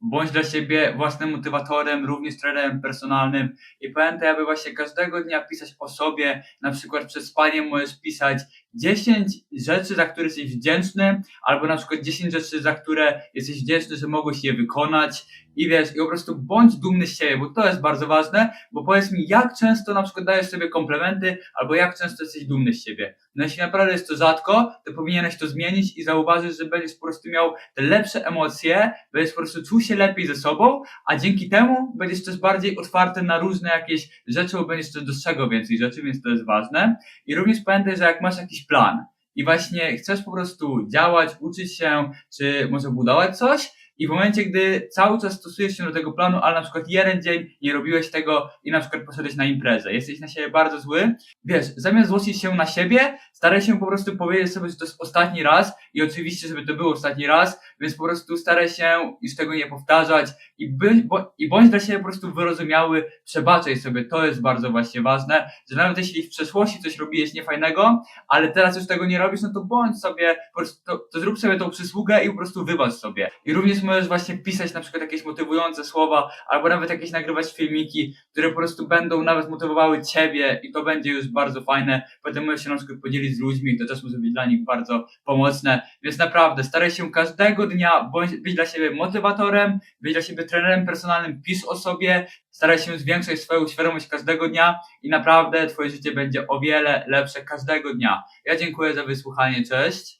bądź dla siebie własnym motywatorem, również trenerem personalnym. I pamiętaj, aby właśnie każdego dnia pisać o sobie, na przykład przed spaniem możesz pisać 10 rzeczy, za które jesteś wdzięczny, albo na przykład 10 rzeczy, za które jesteś wdzięczny, że mogłeś je wykonać i wiesz, i po prostu bądź dumny z siebie, bo to jest bardzo ważne, bo powiedz mi, jak często na przykład dajesz sobie komplementy, albo jak często jesteś dumny z siebie. No jeśli naprawdę jest to rzadko, to powinieneś to zmienić i zauważyć, że będziesz po prostu miał te lepsze emocje, będziesz po prostu czuł się lepiej ze sobą, a dzięki temu będziesz też bardziej otwarty na różne jakieś rzeczy, bo będziesz też dostrzegał więcej rzeczy, więc to jest ważne. I również pamiętaj, że jak masz jakiś plan. I właśnie chcesz po prostu działać, uczyć się, czy może budować coś, i w momencie, gdy cały czas stosujesz się do tego planu, ale na przykład jeden dzień nie robiłeś tego i na przykład poszedłeś na imprezę, jesteś na siebie bardzo zły, wiesz, zamiast złościć się na siebie, staraj się po prostu powiedzieć sobie, że to jest ostatni raz i oczywiście, żeby to był ostatni raz, więc po prostu staraj się już tego nie powtarzać i, by, bo, i bądź dla siebie po prostu wyrozumiały, przebaczaj sobie, to jest bardzo właśnie ważne, że nawet jeśli w przeszłości coś robiłeś niefajnego, ale teraz już tego nie robisz, no to bądź sobie, po prostu to, to zrób sobie tą przysługę i po prostu wybacz sobie. I również możesz właśnie pisać na przykład jakieś motywujące słowa, albo nawet jakieś nagrywać filmiki, które po prostu będą nawet motywowały ciebie i to będzie już bardzo fajne. Potem możesz się na przykład podzielić z ludźmi i to też może być dla nich bardzo pomocne. Więc naprawdę staraj się każdego dnia być dla siebie motywatorem, być dla siebie trenerem personalnym, pisz o sobie, staraj się zwiększać swoją świadomość każdego dnia i naprawdę twoje życie będzie o wiele lepsze każdego dnia. Ja dziękuję za wysłuchanie, cześć.